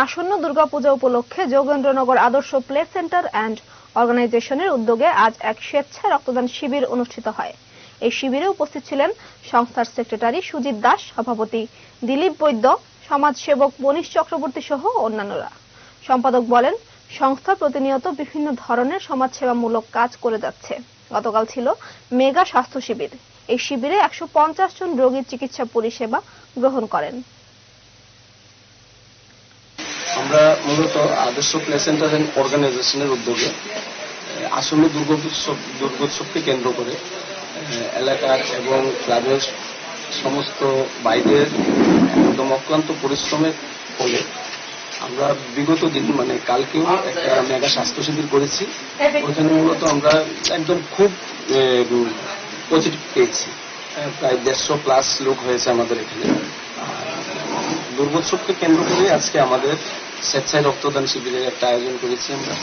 আসন্ন দুর্গাপূজা উপলক্ষে যোগেন্দ্রনগর আদর্শ প্লে সেন্টার অ্যান্ড অর্গানাইজেশনের উদ্যোগে আজ এক স্বেচ্ছা রক্তদান শিবির অনুষ্ঠিত হয়। এই শিবিরে উপস্থিত ছিলেন সংস্থার সেক্রেটারি সুজিত দাস, সভাপতি দিলীপ বৈদ্য, সমাজসেবক মনীষ চক্রবর্তী সহ অন্যান্যরা। সম্পাদক বলেন, সংস্থা প্রতিনিয়ত বিভিন্ন ধরনের সমাজসেবামূলক কাজ করে যাচ্ছে। গতকাল ছিল মেগা স্বাস্থ্য শিবির। এই শিবিরে একশো পঞ্চাশ জন রোগীর চিকিৎসা পরিষেবা গ্রহণ করেন আমরা মূলত আদর্শ প্লে সেন্টার অ্যান্ড অর্গানাইজেশনের উদ্যোগে আসন্ন দুর্গোৎসব দুর্গোৎসবকে কেন্দ্র করে এলাকার এবং গ্রামের সমস্ত বাইরের একদম অক্লান্ত পরিশ্রমের ফলে আমরা বিগত দিন মানে কালকেও একটা মেগা স্বাস্থ্য শিবির করেছি। ওখানে মূলত আমরা একদম খুব পজিটিভ পেয়েছি। প্রায় দেড়শো প্লাস লোক হয়েছে আমাদের এখানে। দুর্গোৎসবকে কেন্দ্র করে আজকে আমাদের স্বেচ্ছায় রক্তদান শিবিরের একটা আয়োজন করেছি আমরা